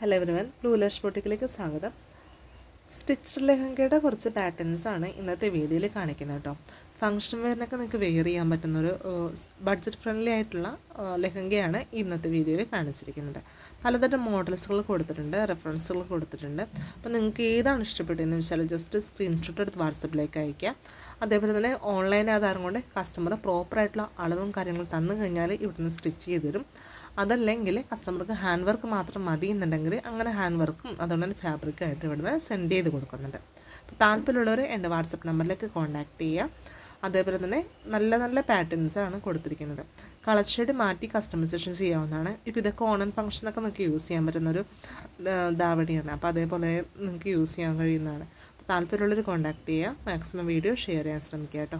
Hello everyone blue lush ബോട്ടിക്കിലേക്ക് സ്വാഗതം. Stitched ലെഹങ്കയുടെ കുറച്ച് പാറ്റേൺസ് ആണ് ഇന്നത്തെ വീഡിയോയിൽ കാണിക്കുന്നത് കേട്ടോ ഫങ്ഷൻ വെയറിനൊക്കെ നിങ്ങൾക്ക് വെയർ ചെയ്യാൻ പറ്റുന്നൊരു ബഡ്ജറ്റ് ഫ്രണ്ട്ലി ആയിട്ടുള്ള ലെഹങ്കയാണ് ഇന്നത്തെ വീഡിയോയിൽ കാണിച്ചിരിക്കുന്നത്. പലതരം മോഡൽസുകൾ കൊടുത്തിട്ടുണ്ട് റെഫറൻസുകൾ കൊടുത്തിട്ടുണ്ട്. അപ്പോൾ നിങ്ങൾക്ക് ഏതാണ് ഇഷ്ടപ്പെട്ടതെന്ന് വെച്ചാൽ ജസ്റ്റ് സ്ക്രീൻഷോട്ട് എടുത്ത് വാട്സപ്പിലേക്ക് അയക്കുക അതേപോലെ തന്നെ ഓൺലൈൻ ആധാരം കൊണ്ട് കസ്റ്റമർ പ്രോപ്പറായിട്ടുള്ള അളവും കാര്യങ്ങളും തന്നു കഴിഞ്ഞാൽ ഇവിടുന്ന് സ്റ്റിച്ച് ചെയ്ത് തരും. അതല്ലെങ്കിൽ കസ്റ്റമർക്ക് ഹാൻഡ് വർക്ക് മാത്രം മതി എന്നുണ്ടെങ്കിൽ അങ്ങനെ ഹാൻഡ് വർക്കും അതുകൊണ്ട് തന്നെ ഫാബ്രിക്കും ആയിട്ട് ഇവിടുന്ന് സെൻഡ് ചെയ്ത് കൊടുക്കുന്നുണ്ട്. താല്പര്യമുള്ളവർ എന്റെ വാട്സപ്പ് നമ്പറിലേക്ക് കോൺടാക്റ്റ് ചെയ്യുക. അതേപോലെ തന്നെ നല്ല നല്ല പാറ്റേൺസ് ആണ് കൊടുത്തിരിക്കുന്നത്. കളർ ഷെയ്ഡ് മാറ്റി കസ്റ്റമൈസേഷൻ ചെയ്യാവുന്നതാണ്. ഇപ്പോൾ ഇതൊക്കെ ഓണൻ ഫംഗ്ഷനൊക്കെ നിങ്ങൾക്ക് യൂസ് ചെയ്യാൻ പറ്റുന്നൊരു ദാവടിയാണ് അപ്പോൾ അതേപോലെ നിങ്ങൾക്ക് യൂസ് ചെയ്യാൻ കഴിയുന്നതാണ്. താല്പര്യമുള്ളവർ കോൺടാക്ട് ചെയ്യുക. മാക്സിമം വീഡിയോ ഷെയർ ചെയ്യാൻ ശ്രമിക്കുക കേട്ടോ.